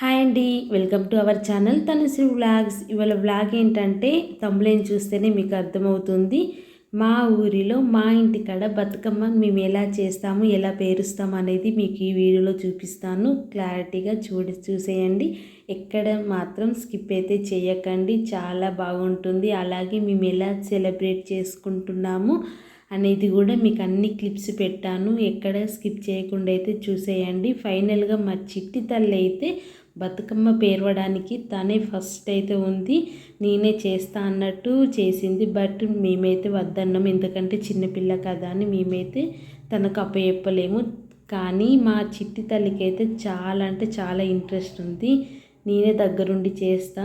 Hi అండి welcome to our channel Tanushree vlogs. ఇవాళ vlog ఏంటంటే తమ్ములేని చూస్తేనే మీకు అర్థమవుతుంది. మా ఊరిలో మా ఇంటికాడ బతుకమ్మ మేము ఎలా చేస్తాము ఎలా పేరుస్తాము అనేది మీకు ఈ వీడియోలో చూపిస్తాను. క్లారిటీగా చూడి చూసేయండి. ఎక్కడ మాత్రం స్కిప్ అయితే చేయకండి. చాలా బాగుంటుంది. అలాగే మేము ఎలా సెలబ్రేట్ చేసుకుంటున్నాము అనేది కూడా మీకు అన్ని క్లిప్స్ పెట్టాను. ఎక్కడ స్కిప్ చేయకుండా అయితే చూసేయండి. ఫైనల్గా మా చిట్టి తల్లి అయితే బతుకమ్మ పేరవడానికి తనే ఫస్ట్ అయితే ఉంది. నేనే చేస్తా అన్నట్టు చేసింది. బట్ మేమైతే వద్దన్నాం. ఎందుకంటే చిన్నపిల్ల కదా అని మేమైతే తనకు అప్పచెప్పలేము. కానీ మా చిట్టి తల్లికి అయితే చాలా అంటే చాలా ఇంట్రెస్ట్ ఉంది. నేనే దగ్గరుండి చేస్తా.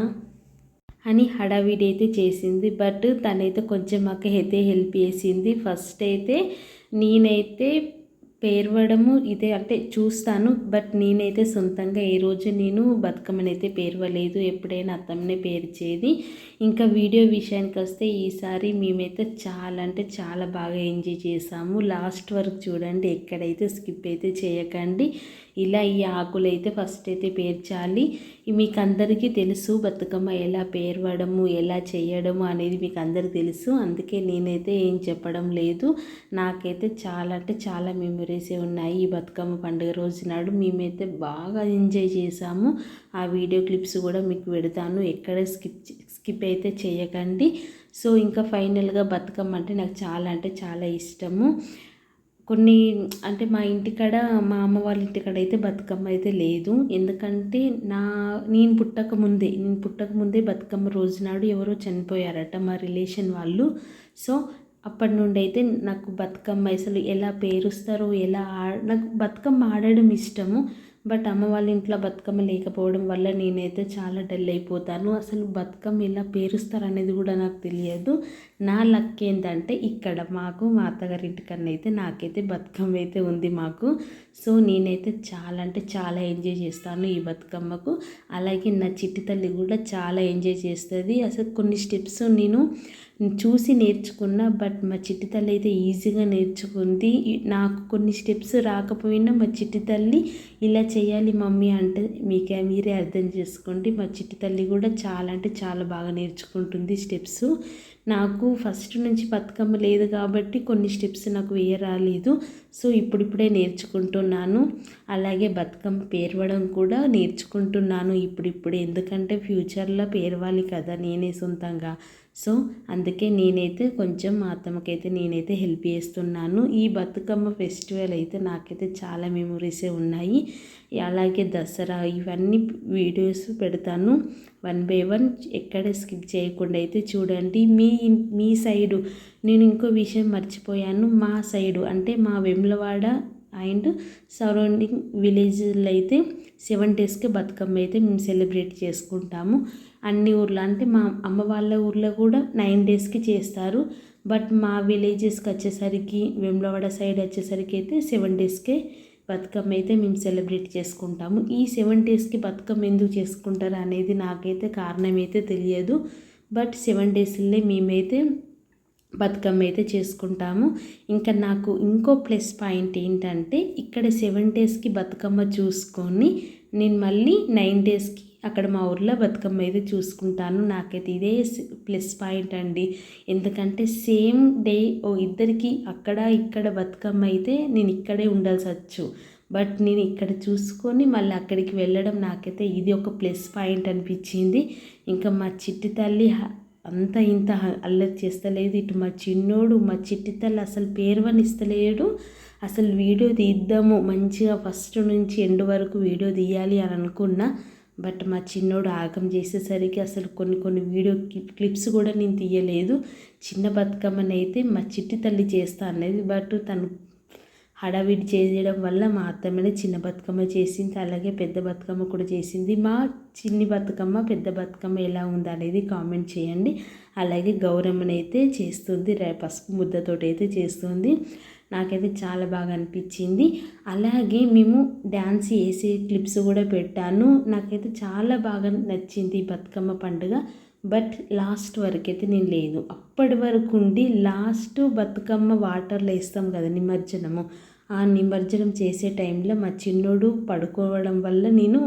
అని హడావిడి అయితే చేసింది. బట్ తనైతే కొంచెం మాకు అయితే హెల్ప్ చేసింది. ఫస్ట్ అయితే నేనైతే పేర్వడము ఇదే అంటే చూస్తాను. బట్ నేనైతే సొంతంగా ఏ రోజు నేను బతుకమ్మనైతే పేర్వలేదు. ఎప్పుడైనా అత్తమ్మనే పేర్చేది. ఇంకా వీడియో విషయానికి వస్తే ఈసారి మేమైతే చాలా అంటే చాలా బాగా ఎంజాయ్ చేసాము. లాస్ట్ వరకు చూడండి ఎక్కడైతే స్కిప్ అయితే చేయకండి. ఇలా ఈ ఆకులు అయితే ఫస్ట్ అయితే పేర్చాలి. మీకు అందరికీ తెలుసు బతుకమ్మ ఎలా పేర్వడము ఎలా చేయడము అనేది మీకు అందరికీ తెలుసు. అందుకే నేనైతే ఏం చెప్పడం లేదు. నాకైతే చాలా అంటే చాలా మెమరీసే ఉన్నాయి ఈ బతుకమ్మ పండుగ రోజు నాడు. మేమైతే బాగా ఎంజాయ్ చేసాము ఆ వీడియో క్లిప్స్ కూడా మీకు పెడతాను. ఎక్కడ స్కిప్ స్కిప్ అయితే చేయకండి. సో ఇంకా ఫైనల్గా బతుకమ్మ అంటే నాకు చాలా అంటే చాలా ఇష్టము. కొన్ని అంటే మా ఇంటికాడ మా అమ్మ వాళ్ళ ఇంటికాడ అయితే బతుకమ్మ అయితే లేదు. ఎందుకంటే నా నేను పుట్టక ముందే నేను పుట్టక ముందే బతుకమ్మ రోజు నాడు ఎవరో చనిపోయారట మా రిలేషన్ వాళ్ళు. సో అప్పటి నుండి అయితే నాకు బతుకమ్మ అసలు ఎలా పేరుస్తారో ఎలా నాకు బతుకమ్మ ఆడడం ఇష్టము. బట్ అమ్మ వాళ్ళ ఇంట్లో బతుకమ్మ లేకపోవడం వల్ల నేనైతే చాలా డల్ అయిపోతాను. అసలు బతుకమ్మ ఇలా పేరుస్తారు అనేది కూడా నాకు తెలియదు. నా లక్ ఏంటంటే ఇక్కడ మాకు మా అత్తగారి ఇంటికన్నా అయితే నాకైతే బతుకమ్మ అయితే ఉంది మాకు. సో నేనైతే చాలా అంటే చాలా ఎంజాయ్ చేస్తాను ఈ బతుకమ్మకు. అలాగే నా చిట్టి తల్లి కూడా చాలా ఎంజాయ్ చేస్తుంది. అసలు కొన్ని స్టెప్స్ నేను చూసి నేర్చుకున్నా బట్ మా చిట్టి తల్లి అయితే ఈజీగా నేర్చుకుంది. నాకు కొన్ని స్టెప్స్ రాకపోయినా మా చిట్టి తల్లి ఇలా చేయాలి మమ్మీ అంటే మీకే మీరే అర్థం చేసుకోండి. మా చిట్టి తల్లి కూడా చాలా అంటే చాలా బాగా నేర్చుకుంటుంది స్టెప్స్. నాకు ఫస్ట్ నుంచి బతుకమ్మ లేదు కాబట్టి కొన్ని స్టెప్స్ నాకు వేయ రాలేదు సో ఇప్పుడిప్పుడే నేర్చుకుంటున్నాను. అలాగే బతుకమ్మ పేరవడం కూడా నేర్చుకుంటున్నాను ఇప్పుడిప్పుడే. ఎందుకంటే ఫ్యూచర్లో పేర్వాలి కదా నేనే సొంతంగా. సో అందుకే నేనైతే కొంచెం మా అత్తమ్మకైతే నేనైతే హెల్ప్ చేస్తున్నాను. ఈ బతుకమ్మ ఫెస్టివల్ అయితే నాకైతే చాలా మెమొరీసే ఉన్నాయి. అలాగే దసరా ఇవన్నీ వీడియోస్ పెడతాను. వన్ బై వన్ ఎక్కడ స్కిప్ చేయకుండా అయితే చూడండి. మీ మీ సైడు నేను ఇంకో విషయం మర్చిపోయాను. మా సైడు అంటే మా వెమ్లవాడ అండ్ సరౌండింగ్ విలేజ్లో అయితే సెవెన్ డేస్కి బతుకమ్మ అయితే మేము సెలబ్రేట్ చేసుకుంటాము. అన్ని ఊర్లో అంటే మా అమ్మ వాళ్ళ ఊర్లో కూడా నైన్ డేస్కి చేస్తారు. బట్ మా విలేజెస్కి వచ్చేసరికి వెమ్లవాడ సైడ్ వచ్చేసరికి అయితే సెవెన్ డేస్కే బతుకమ్మ అయితే మేము సెలబ్రేట్ చేసుకుంటాము. ఈ సెవెన్ డేస్కి బతుకమ్మ ఎందుకు చేసుకుంటారు అనేది నాకైతే కారణం అయితే తెలియదు. బట్ సెవెన్ డేస్లే మేమైతే బతుకమ్మ అయితే చేసుకుంటాము. ఇంకా నాకు ఇంకో ప్లస్ పాయింట్ ఏంటంటే ఇక్కడ సెవెన్ డేస్కి బతుకమ్మ చూసుకొని నేను మళ్ళీ నైన్ డేస్కి అక్కడ మా ఊర్లో బతుకమ్మ అయితే చూసుకుంటాను. నాకైతే ఇదే ప్లస్ పాయింట్ అండి. ఎందుకంటే సేమ్ డే ఓ ఇద్దరికి అక్కడ ఇక్కడ బతుకమ్మ అయితే నేను ఇక్కడే ఉండాల్సి వచ్చు. బట్ నేను ఇక్కడ చూసుకొని మళ్ళీ అక్కడికి వెళ్ళడం నాకైతే ఇది ఒక ప్లస్ పాయింట్ అనిపించింది. ఇంకా మా చిట్టి తల్లి అంత ఇంత అల్లరి చేస్తలేదు. ఇటు మా చిన్నోడు మా చిట్టి తల్లి అసలు పేర్వనిస్తలేడు. అసలు వీడియో తీద్దాము మంచిగా ఫస్ట్ నుంచి ఎండ్ వరకు వీడియో తీయాలి అని అనుకున్నా. బట్ మా చిన్నోడు ఆగం చేసేసరికి అసలు కొన్ని కొన్ని వీడియో క్లిప్స్ కూడా నేను తీయలేదు. చిన్న బతుకమ్మని అయితే మా చిట్టి తల్లి చేస్తా అనేది బట్ తను హడావిడి చేయడం వల్ల మా అత్తమ్మనే చిన్న బతుకమ్మ చేసింది. అలాగే పెద్ద బతుకమ్మ కూడా చేసింది. మా చిన్ని బతుకమ్మ పెద్ద బతుకమ్మ ఎలా ఉందనేది కామెంట్ చేయండి. అలాగే గౌరమ్మనైతే చేస్తుంది. పసుపు ముద్దతోటి అయితే చేస్తుంది. నాకైతే చాలా బాగా అనిపించింది. అలాగే మేము డ్యాన్స్ వేసే క్లిప్స్ కూడా పెట్టాను. నాకైతే చాలా బాగా నచ్చింది బతుకమ్మ పండుగ. బట్ లాస్ట్ వరకు అయితే నేను లేదు. అప్పటి వరకు ఉండి లాస్ట్ బతుకమ్మ వాటర్లో వేస్తాం కదా నిమజ్జనము. ఆ నిమజ్జనం చేసే టైంలో మా చిన్నోడు పడుకోవడం వల్ల నేను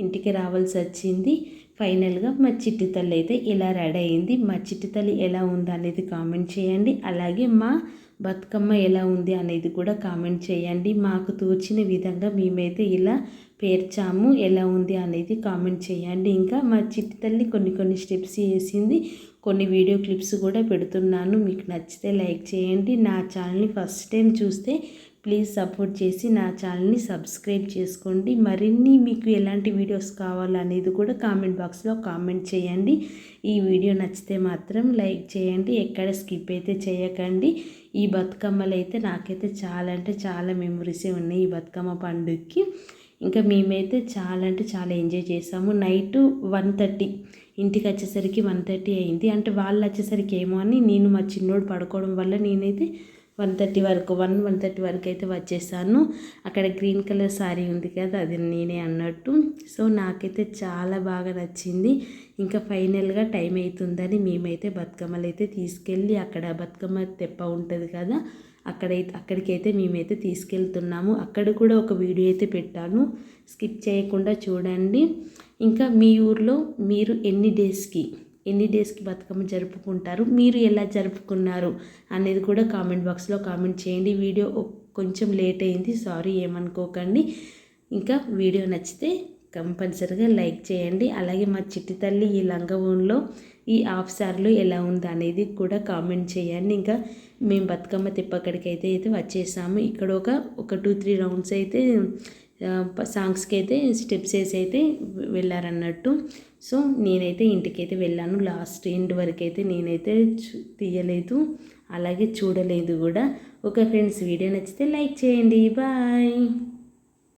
ఇంటికి రావాల్సి వచ్చింది. ఫైనల్గా మా చిట్టి తల్లి అయితే ఇలా రెడీ అయింది. మా చిట్టి తల్లి ఎలా ఉంది అనేది కామెంట్ చేయండి. అలాగే మా బతుకమ్మ ఎలా ఉంది అనేది కూడా కామెంట్ చేయండి. మాకు తోచిన విధంగా మేమైతే ఇలా పేర్చాము. ఎలా ఉంది అనేది కామెంట్ చేయండి. ఇంకా మా చిట్టి తల్లి కొన్ని కొన్ని స్టెప్స్ వేసింది. కొన్ని వీడియో క్లిప్స్ కూడా పెడుతున్నాను. మీకు నచ్చితే లైక్ చేయండి. నా ఛానల్ని ఫస్ట్ టైం చూస్తే ప్లీజ్ సపోర్ట్ చేసి నా ఛానల్ని సబ్స్క్రైబ్ చేసుకోండి. మరిన్ని మీకు ఎలాంటి వీడియోస్ కావాలనేది కూడా కామెంట్ బాక్స్లో కామెంట్ చేయండి. ఈ వీడియో నచ్చితే మాత్రం లైక్ చేయండి. ఎక్కడ స్కిప్ అయితే చేయకండి. ఈ బతుకమ్మలు అయితే నాకైతే చాలా అంటే చాలా మెమరీసే ఉన్నాయి ఈ బతుకమ్మ పండుగకి. ఇంకా మేమైతే చాలా అంటే చాలా ఎంజాయ్ చేసాము. నైట్ వన్ థర్టీ ఇంటికి వచ్చేసరికి వన్ థర్టీ అయింది. అంటే వాళ్ళు వచ్చేసరికి ఏమో అని నేను మా చిన్నోడు పడుకోవడం వల్ల నేనైతే వన్ థర్టీ వరకు వన్ వన్ థర్టీ వరకు అయితే వచ్చేసాను. అక్కడ గ్రీన్ కలర్ శారీ ఉంది కదా అది నేనే అన్నట్టు. సో నాకైతే చాలా బాగా నచ్చింది. ఇంకా ఫైనల్గా టైం అవుతుందని మేమైతే బతుకమ్మలు అయితే తీసుకెళ్ళి అక్కడ బతుకమ్మ తెప్ప ఉంటుంది కదా అక్కడైతే అక్కడికైతే మేమైతే తీసుకెళ్తున్నాము. అక్కడ కూడా ఒక వీడియో అయితే పెట్టాను. స్కిప్ చేయకుండా చూడండి. ఇంకా మీ ఊర్లో మీరు ఎన్ని డేస్కి ఎన్ని డేస్కి బతుకమ్మ జరుపుకుంటారు? మీరు ఎలా జరుపుకున్నారు? అనేది కూడా కామెంట్ బాక్స్లో కామెంట్ చేయండి. వీడియో కొంచెం లేట్ అయింది. సారీ ఏమనుకోకండి. ఇంకా వీడియో నచ్చితే కంపల్సరిగా లైక్ చేయండి. అలాగే మా చిట్టి తల్లి ఈ లంగవోన్లో ఈ హాఫ్ సార్లు ఎలా ఉంది అనేది కూడా కామెంట్ చేయండి. ఇంకా మేము బతుకమ్మ తిప్పక్కడికి అయితే అయితే వచ్చేసాము. ఇక్కడ ఒక ఒక టూ త్రీ రౌండ్స్ అయితే సాంగ్స్కి అయితే స్టెప్స్ వేసి అయితే వెళ్ళారన్నట్టు. సో నేనైతే ఇంటికైతే వెళ్ళాను. లాస్ట్ ఎండ్ వరకు అయితే నేనైతే తీయలేదు. అలాగే చూడలేదు కూడా. ఒక ఫ్రెండ్స్ వీడియో నచ్చితే లైక్ చేయండి. బాయ్.